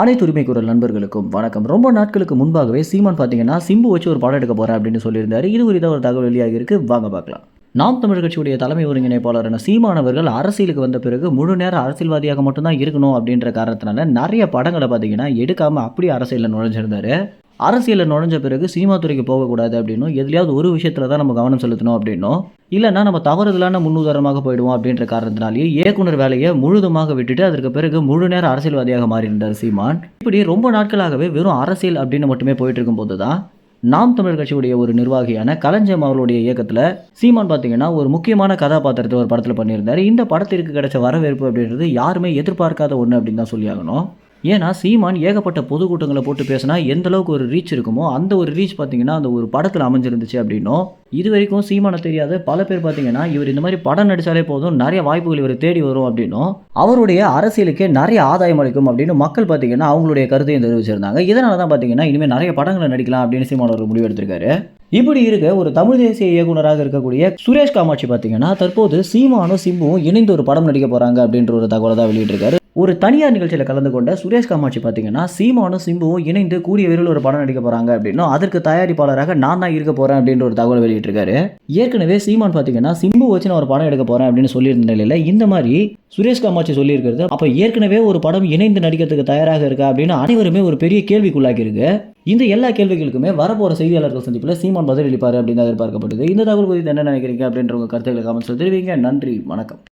அனைத்து உரிமை குரல் நண்பர்களுக்கும் வணக்கம். ரொம்ப நாட்களுக்கு முன்பாகவே சீமான் பார்த்தீங்கன்னா சிம்பு வச்சு ஒரு படம் எடுக்க போகிறேன் அப்படின்னு சொல்லியிருந்தார். இது குறித்த ஒரு தகவல் வெளியாகி இருக்கு. வாங்க பார்க்கலாம். நாம் தமிழ் கட்சியுடைய தலைமை ஒருங்கிணைப்பாளரான சீமான் அவர்கள் அரசியலுக்கு வந்த பிறகு முழு நேர அரசியல்வாதியாக மட்டும்தான் இருக்கணும் அப்படின்ற காரணத்தினால நிறைய படங்களை பார்த்தீங்கன்னா எடுக்காமல் அப்படியே அரசியலில் நுழைஞ்சிருந்தார். அரசியலில் நுழைஞ்ச பிறகு சினிமா துறைக்கு போகக்கூடாது அப்படின்னும் எதுலையாவது ஒரு விஷயத்தில் தான் நம்ம கவனம் செலுத்தணும் அப்படின்னும் இல்லைன்னா நம்ம தவறுதலான முன்னுதாரணமாக போயிடுவோம் அப்படின்ற காரணத்தினாலேயே இயக்குனர் வேலையை முழுதுமாக விட்டுட்டு அதற்கு பிறகு முழு நேர அரசியல்வாதியாக மாறியிருந்தார் சீமான். இப்படி ரொம்ப நாட்களாகவே வெறும் அரசியல் அப்படின்னு மட்டுமே போயிட்டு இருக்கும்போது தான் நாம் தமிழர் கட்சியுடைய ஒரு நிர்வாகியான கலைஞம் அவர்களுடைய இயக்கத்தில் சீமான் பார்த்தீங்கன்னா ஒரு முக்கியமான கதாபாத்திரத்தை ஒரு படத்தில் பண்ணியிருந்தார். இந்த படத்திற்கு கிடைச்ச வரவேற்பு அப்படின்றது யாருமே எதிர்பார்க்காத ஒன்று அப்படின்னு தான் சொல்லியாகணும் ஏன்னா சீமான் ஏகப்பட்ட பொதுக்கூட்டங்களை போட்டு பேசினா எந்த அளவுக்கு ஒரு ரீச் இருக்குமோ அந்த ஒரு ரீச் பார்த்தீங்கன்னா அந்த ஒரு படத்தில் அமைஞ்சிருந்துச்சு அப்படின்னும் இது வரைக்கும் சீமானை தெரியாத பல பேர் பார்த்தீங்கன்னா இவர் இந்த மாதிரி படம் நடித்தாலே போதும் நிறைய வாய்ப்புகள் இவர் தேடி வரும் அப்படின்னும் அவருடைய அரசியலுக்கே நிறைய ஆதாயம் அளிக்கும் அப்படின்னு மக்கள் பார்த்தீங்கன்னா அவங்களுடைய கருத்தையும் தெரிவிச்சிருந்தாங்க. இதனால தான் பார்த்தீங்கன்னா இனிமேல் நிறைய படங்களை நடிக்கலாம் அப்படின்னு சீமான் ஒரு முடிவு எடுத்திருக்காரு. இப்படி இருக்க ஒரு தமிழ் தேசிய இயக்குனராக இருக்கக்கூடிய சுரேஷ் காமாட்சி பார்த்தீங்கன்னா தற்போது சீமானும் சிம்புவும் இணைந்து ஒரு படம் நடிக்க போகிறாங்க அப்படின்ற ஒரு தகவலை தான் வெளியிட்டிருக்காரு. ஒரு தனியார் நிகழ்ச்சியில் கலந்து கொண்ட சுரேஷ் காமாட்சி பார்த்தீங்கன்னா சீமானும் சிம்புவும் இணைந்து கூடிய விரைவில் ஒரு படம் நடிக்க போகிறாங்க அப்படின்னும் அதற்கு தயாரிப்பாளராக நான் தான் இருக்க போகிறேன் அப்படின்ற ஒரு தகவல் வெளியிட்டிருக்காரு. ஏற்கனவே சீமான் பார்த்தீங்கன்னா சிம்பு வச்சு நான் ஒரு படம் எடுக்க போகிறேன் அப்படின்னு சொல்லியிருந்த நிலையில் இந்த மாதிரி சுரேஷ் காமாட்சி சொல்லியிருக்கிறது அப்போ ஏற்கனவே ஒரு படம் இணைந்து நடிக்கிறதுக்கு தயாராக இருக்கா அப்படின்னு அனைவருமே ஒரு பெரிய கேள்விக்குள்ளாக்கி இருக்கு இந்த எல்லா கேள்விகளுக்குமே வரப்போகிற செய்தியாளர்கள் சந்திப்பில் சீமான் பதிலளிப்பார் அப்படின்னு எதிர்பார்க்கப்படுது. இந்த தகவல் குறித்து என்ன நினைக்கிறீங்க அப்படின்ற உங்கள் கருத்துக்களை கமெண்ட்ஸில் தெரிவிங்க. நன்றி வணக்கம்.